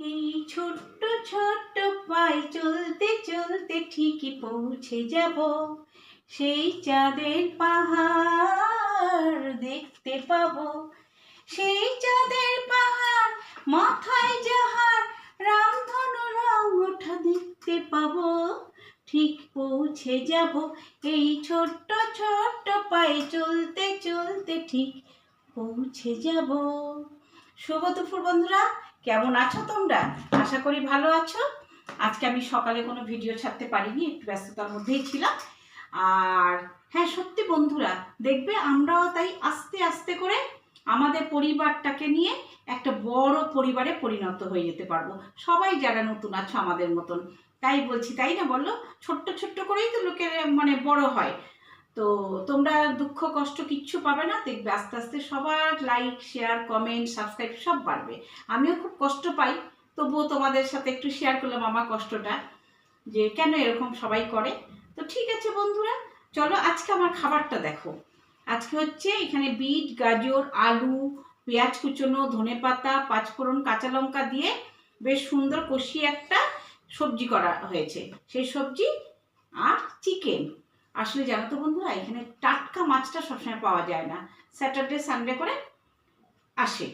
এই ছোট্ট ছোট্ট পায়ে চলতে চলতে ঠিকই পৌঁছে যাব। সেই চাঁদের পাহাড় দেখতে পাবো। সেই চাঁদের পাহাড় মাথায় যাহার রামধনু রং ওঠা দেখতে পাবো। ঠিক পৌঁছে যাব। এই ছোট্ট ছোট্ট পায়ে চলতে চলতে ঠিক পৌঁছে যাব। শুভ দুপুর বন্ধুরা। কেমন আছো তোমরা? আশা করি ভালো আছো। আজকে আমি সকালে কোনো ভিডিও ছাড়তে পারিনি, একটু ব্যস্ততার মধ্যেই ছিলাম। আর হ্যাঁ সত্যি বন্ধুরা, দেখবে আমরাও তাই আস্তে আস্তে করে আমাদের পরিবারটাকে নিয়ে একটা বড় পরিবারে পরিণত হয়ে যেতে পারব। সবাই যারা নতুন আছো আমাদের মতন। তাই বলছি, তাই না বলো? ছোট্ট ছোট্ট করেই তো লোকের মানে বড় হয়। তো তোমরা দুঃখ, কষ্ট কিচ্ছু পাবে না। দেখবে আস্তে আস্তে সবার লাইক শেয়ার কমেন্ট সাবস্ক্রাইব সব বাড়বে। আমিও খুব কষ্ট পাই, তবুও তোমাদের সাথে একটু শেয়ার করলাম আমার কষ্টটা, যে কেন এরকম সবাই করে। তো ঠিক আছে বন্ধুরা, চলো আজকে আমার খাবারটা দেখো। আজকে হচ্ছে এখানে বিট, গাজর, আলু, পেঁয়াজ কুচনো, ধনে পাতা, পাঁচফোড়ন, কাঁচা লঙ্কা দিয়ে বেশ সুন্দর কষিয়ে একটা সবজি করা হয়েছে। সেই সবজি আর চিকেন আসলে জানো তো বন্ধুরা, এখানে টাটকা মাছটা সবসময় পাওয়া যায় না। স্যাটারডে সানডে করে আসে।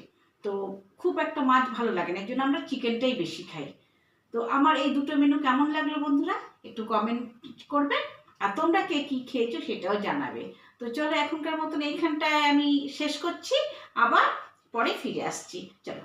তো খুব একটা মাছ ভালো লাগে না এই জন্য আমরা চিকেনটাই বেশি খাই। তো আমার এই দুটো মেনু কেমন লাগল বন্ধুরা? একটু কমেন্ট করবে। আর তোমরা কে কী খেয়েছো সেটাও জানাবে। তো চলো এখনকার মতন এইখানটায় আমি শেষ করছি। আবার পরে ফিরে আসছি। চলো।